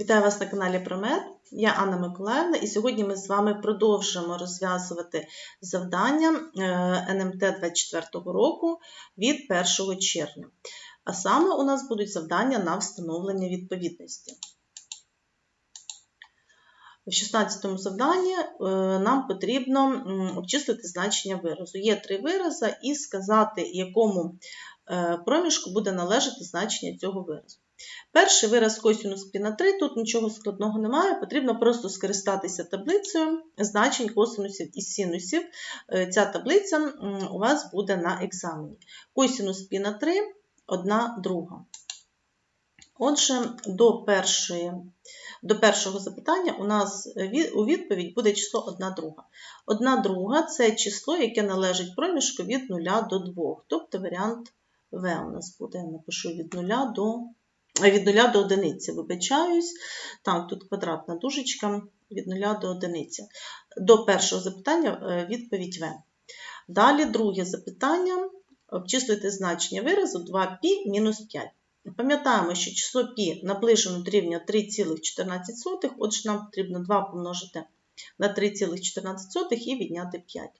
Вітаю вас на каналі Промет. Я Анна Миколаївна, і сьогодні ми з вами продовжимо розв'язувати завдання е, НМТ 24 року від 1 червня. А саме у нас будуть завдання на встановлення відповідності. В 16 завданні е, нам потрібно обчислити значення виразу. Є три вирази і сказати, якому е, проміжку буде належати значення цього виразу. Перший вираз косінус пі на 3, тут нічого складного немає, потрібно просто скористатися таблицею значень косинусів і синусів. Е, Ця таблиця у вас буде на екзамені. Косінус пі на 3 – одна друга. Отже, до, першої, до першого запитання у нас у відповідь буде число 1 друга. 1 друга – це число, яке належить проміжку від 0 до 2, тобто варіант В у нас буде, я напишу від 0 до а, від 0 до 1, вибачаюсь. Так, тут квадратна дужечка від 0 до 1. До першого запитання е, відповідь В. Далі друге запитання. Обчислити значення виразу 2π мінус 5. Пам'ятаємо, що число π наближено до рівня 3,14, отже, нам потрібно 2 помножити на 3,14 і відняти 5.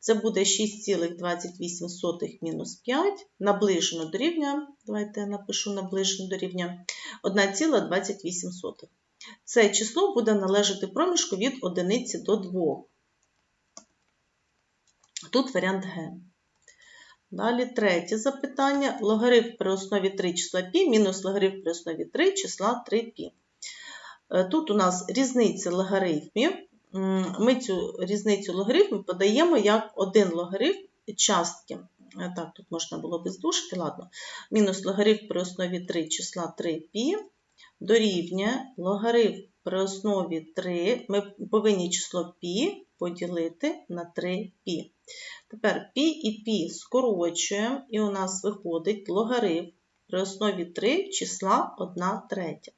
Це буде 6,28 мінус 5, наближено до рівня, давайте я напишу наближено до рівня 1,28. Це число буде належати проміжку від 1 до 2. Тут варіант Г. Далі третє запитання. Логарифм при основі 3 числа π мінус логарифм при основі 3 числа 3π. Е, Тут у нас різниця логарифмів М, Ми цю різницю логарифмів подаємо як один логарифм частки. Е, Так, тут можна було без дужки, ладно. Мінус логарифм при основі 3 числа 3π дорівнює логарифм при основі 3. Ми повинні число π поділити на 3π. Тепер π і π скорочуємо, і у нас виходить логарифм при основі 3 числа 1 третя.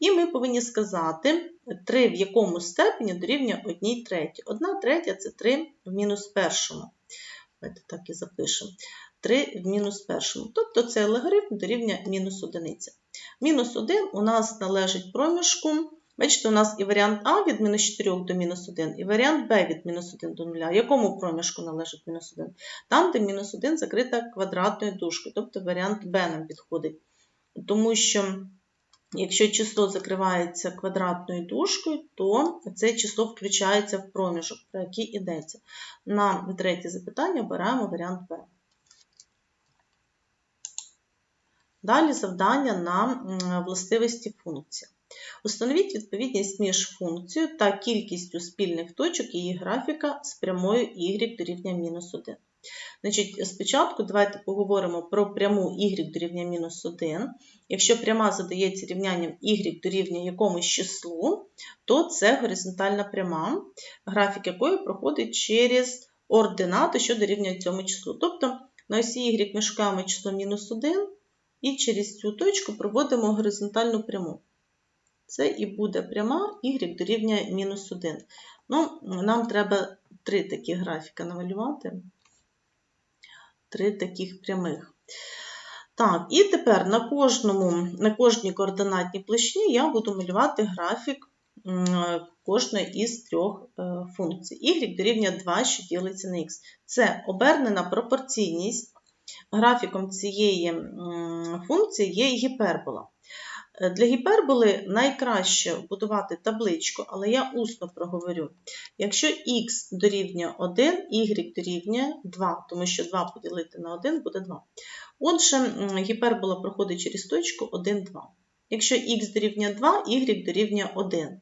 І ми повинні сказати 3 в якому степені дорівнює 1 третій. 1 третя – це 3 в мінус першому. Давайте так і запишемо. 3 в мінус першому. Тобто цей логарифм дорівнює мінус одиниця. Мінус 1 у нас належить проміжку. Бачите, у нас і варіант А від мінус 4 до мінус 1, і варіант Б від мінус 1 до 0. Якому проміжку належить мінус 1? Там, де мінус 1 закрита квадратною дужкою, тобто варіант Б нам підходить. Тому що, якщо число закривається квадратною дужкою, то це число включається в проміжок, про який йдеться. На третє запитання обираємо варіант Б. Далі завдання на властивості функції. Установіть відповідність між функцією та кількістю спільних точок її графіка з прямою y дорівнює мінус 1. Значить, спочатку давайте поговоримо про пряму y дорівнює мінус 1. Якщо пряма задається рівнянням y дорівнює якомусь числу, то це горизонтальна пряма, графік якої проходить через ординату, що дорівнює цьому числу. Тобто на осі y ми шукаємо число мінус 1 і через цю точку проводимо горизонтальну пряму. Це і буде пряма y дорівнює мінус 1. Ну, нам треба три такі графіка намалювати. Три таких прямих. Так, і тепер на, кожному, на кожній координатній площині я буду малювати графік кожної із трьох е, функцій. y дорівнює 2, що ділиться на x. Це обернена пропорційність. Графіком цієї функції є гіпербола. Е, Для гіперболи найкраще будувати табличку, але я усно проговорю. Якщо х дорівнює 1, y дорівнює 2, тому що 2 поділити на 1 буде 2. Отже, гіпербола проходить через точку 1, 2. Якщо х дорівнює 2, y дорівнює 1.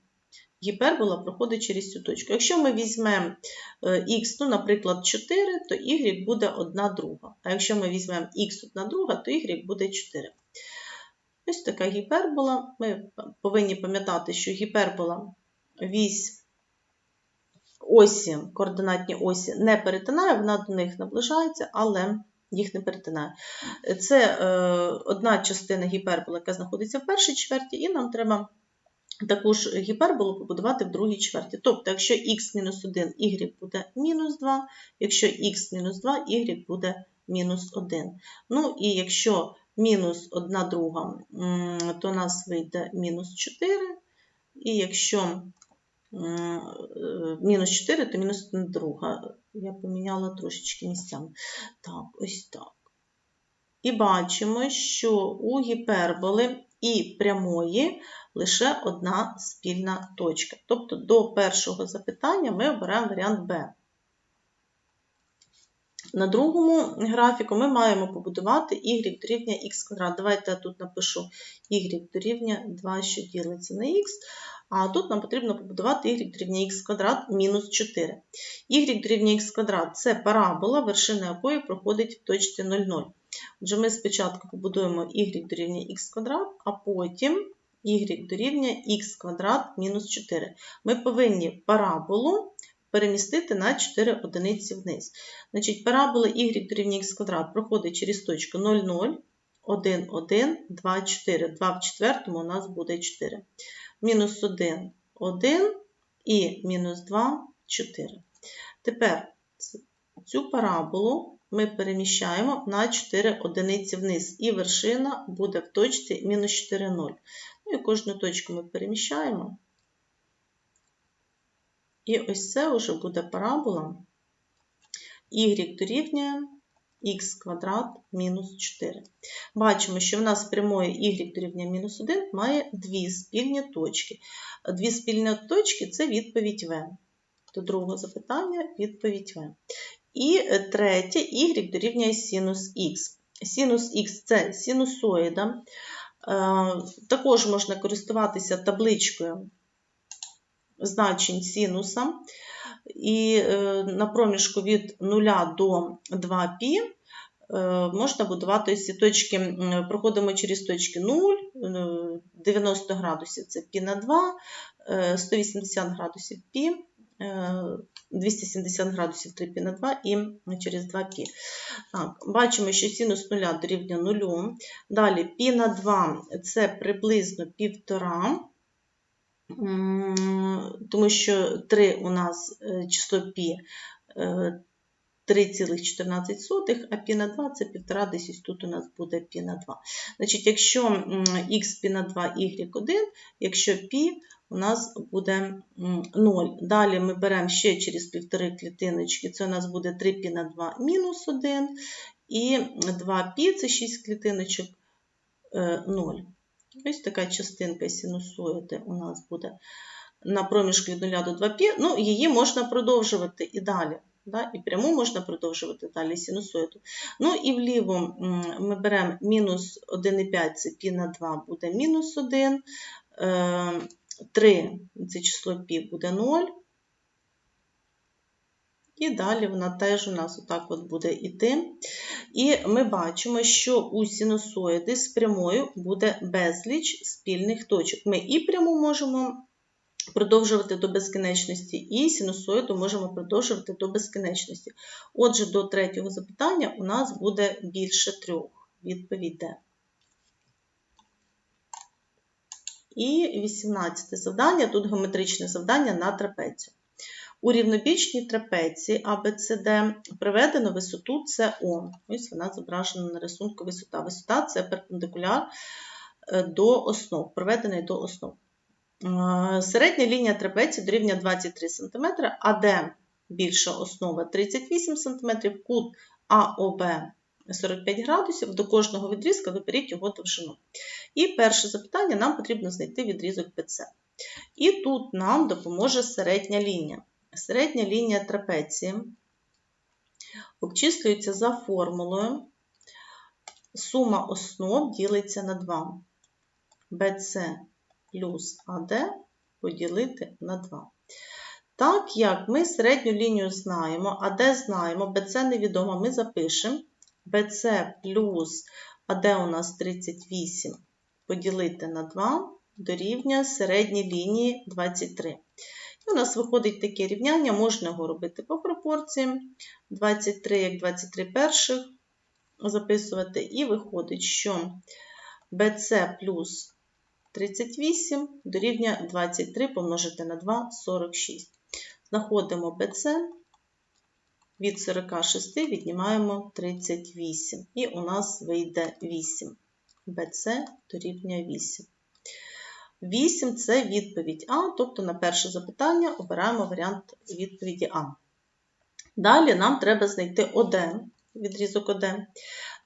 Гіпербола проходить через цю точку. Якщо ми візьмемо х, ну, наприклад, 4, то y буде 1 друга. А якщо ми візьмемо х 1 друга, то y буде 4. Ось така гіпербола. Ми повинні пам'ятати, що гіпербола вісь осі, координатні осі не перетинає, вона до них наближається, але їх не перетинає. Це е, одна частина гіперболи, яка знаходиться в першій чверті, і нам треба таку ж гіперболу побудувати в другій чверті. Тобто, якщо х-1, y буде мінус 2, якщо х-2, y буде мінус 1. Ну і якщо мінус 1 друга, то у нас вийде мінус 4, і якщо е, мінус 4, то мінус 1 друга. Я поміняла трошечки місцями. Так, ось так. І бачимо, що у гіперболи і прямої лише одна спільна точка. Тобто до першого запитання ми обираємо варіант Б. На другому графіку ми маємо побудувати y дорівнює х квадрат. Давайте я тут напишу y дорівнює 2, що ділиться на х. А тут нам потрібно побудувати y дорівнює х квадрат мінус 4. y дорівнює х квадрат це парабола, вершина якої проходить в точці 0,0. Отже, ми спочатку побудуємо y дорівнює х квадрат, а потім y дорівнює х квадрат мінус 4. Ми повинні параболу перемістити на 4 одиниці вниз. Значить, парабола y дорівнює х квадрат проходить через точку 0, 0, 1, 1, 2, 4. 2 в четвертому у нас буде 4. Мінус 1, 1 і мінус 2, 4. Тепер цю параболу ми переміщаємо на 4 одиниці вниз, і вершина буде в точці мінус 4, 0. Ну і кожну точку ми переміщаємо. І ось це вже буде парабола y дорівнює х квадрат мінус 4. Бачимо, що в нас прямої y дорівнює мінус 1 має дві спільні точки. Дві спільні точки це відповідь В. До другого запитання відповідь В. І третє y дорівнює синус х. Синус х це синусоїда. Е, також можна користуватися табличкою значень синуса. І е, на проміжку від 0 до 2π е, можна будувати ці точки, проходимо через точки 0, 90 градусів це π на 2, 180 градусів π, 270 градусів 3 пі на 2 і через 2 пі. Бачимо, що синус 0 дорівня 0. Далі пі на 2 це приблизно 1,5. Тому що 3 у нас е, число пі е, 3,14, а пі на 2 це 1,5, десь тут у нас буде пі на 2. Значить, Якщо х пі на 2 y1, якщо пі у нас буде 0. Далі ми беремо ще через півтори клітиночки, це у нас буде 3 пі на 2 мінус 1, і 2 пі це 6 клітиночок е, 0. Ось така частинка синусоїди у нас буде на проміжку від 0 до 2 пі. Ну, її можна продовжувати і далі. Да? І пряму можна продовжувати далі синусоїду. Ну і вліво ми беремо мінус 1,5 це пі на 2 буде мінус 1. 3 е, це число π буде 0. І далі вона теж у нас отак от буде йти. І ми бачимо, що у синусоїди з прямою буде безліч спільних точок. Ми і пряму можемо продовжувати до безкінечності, і синусоїду можемо продовжувати до безкінечності. Отже, до третього запитання у нас буде більше трьох. Відповідь Д. І 18 завдання, тут геометричне завдання на трапецію. У рівнобічній трапеції ABCD приведено висоту СО. Ось вона зображена на рисунку висота. Висота це перпендикуляр е, до основ, проведений до основ. Е, середня лінія трапеції дорівнює 23 см, АД більша основа 38 см, кут АОБ 45 градусів, до кожного відрізка виберіть його довжину. І перше запитання: нам потрібно знайти відрізок ПЦ. І тут нам допоможе середня лінія. Середня лінія трапеції обчислюється за формулою. Сума основ ділиться на 2. BC плюс AD поділити на 2. Так як ми середню лінію знаємо, АД знаємо, BC невідомо, ми запишемо BC плюс АД у нас 38 поділити на 2 дорівнює середній лінії 23. І У нас виходить таке рівняння, можна його робити по пропорції. 23 як 23 перших записувати, і виходить, що BC плюс 38 дорівнює 23 помножити на 2 46. Знаходимо BC, від 46 віднімаємо 38, і у нас вийде 8. BC дорівнює 8. 8 це відповідь А, тобто на перше запитання обираємо варіант відповіді А. Далі нам треба знайти ОД, відрізок ОД.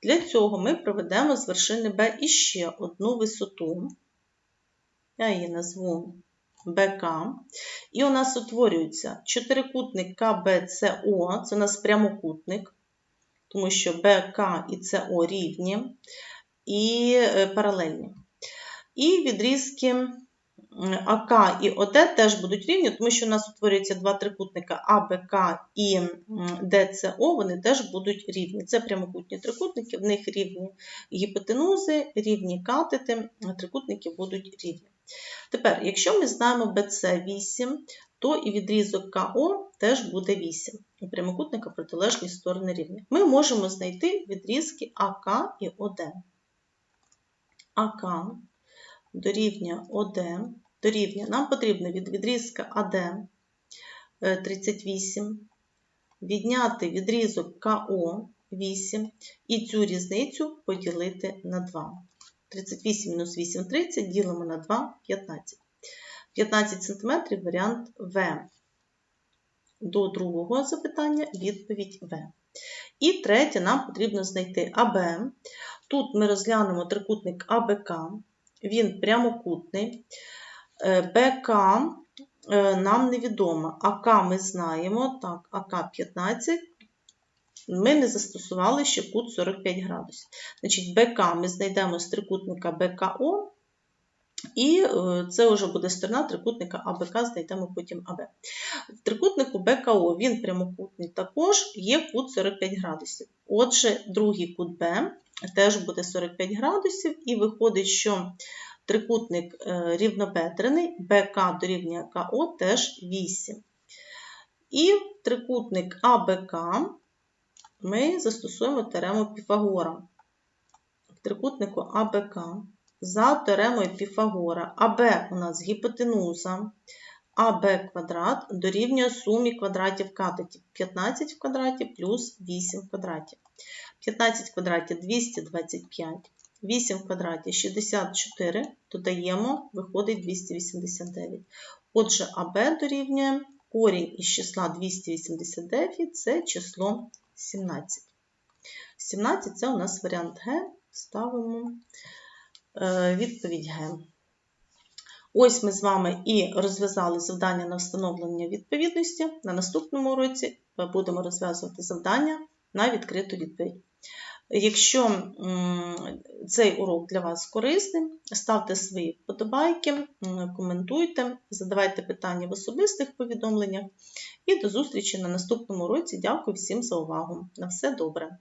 Для цього ми проведемо з вершини Б іще одну висоту. Я її назву БК. І у нас утворюється чотирикутник КБЦО, це у нас прямокутник, тому що БК і СО рівні і е, паралельні. І відрізки АК і ОД теж будуть рівні, тому що у нас утворюється два трикутника АБК і ДЦО, вони теж будуть рівні. Це прямокутні трикутники, в них рівні гіпотенузи, рівні катети, трикутники будуть рівні. Тепер, якщо ми знаємо BC 8, то і відрізок КО теж буде 8. У прямокутника протилежні сторони рівні. Ми можемо знайти відрізки АК і ОД. АК дорівнює ОД, дорівнює. Нам потрібно від відрізка АД е, 38, відняти відрізок КО 8 і цю різницю поділити на 2. 38 мінус 8 30 ділимо на 2 15. 15 см варіант В. До другого запитання відповідь В. І третє, нам потрібно знайти АБ. Тут ми розглянемо трикутник АБК, він прямокутний. Е, БК е, нам невідомо. АК ми знаємо, так, АК 15. Ми не застосували ще кут 45 градусів. Значить, БК ми знайдемо з трикутника БКО, і е, це вже буде сторона трикутника АБК, знайдемо потім АБ. В трикутнику БКО він прямокутний також є кут 45 градусів. Отже, другий кут Б теж буде 45 градусів, і виходить, що трикутник е, рівнобедрений, БК дорівнює КО теж 8. І трикутник АБК ми застосуємо теорему Піфагора. В трикутнику АБК за теоремою Піфагора АБ у нас гіпотенуза, АБ квадрат дорівнює сумі квадратів катетів 15 в квадраті плюс 8 в квадраті. 15 в квадраті 225, 8 в квадраті 64, додаємо, виходить 289. Отже, АБ дорівнює корінь із числа 289 це число 17. 17 це у нас варіант Г. Ставимо е, відповідь Г. Ось ми з вами і розв'язали завдання на встановлення відповідності. На наступному уроці будемо розв'язувати завдання на відкриту відповідь. Якщо цей урок для вас корисний, ставте свої вподобайки, коментуйте, задавайте питання в особистих повідомленнях. І до зустрічі на наступному уроці. Дякую всім за увагу. На все добре!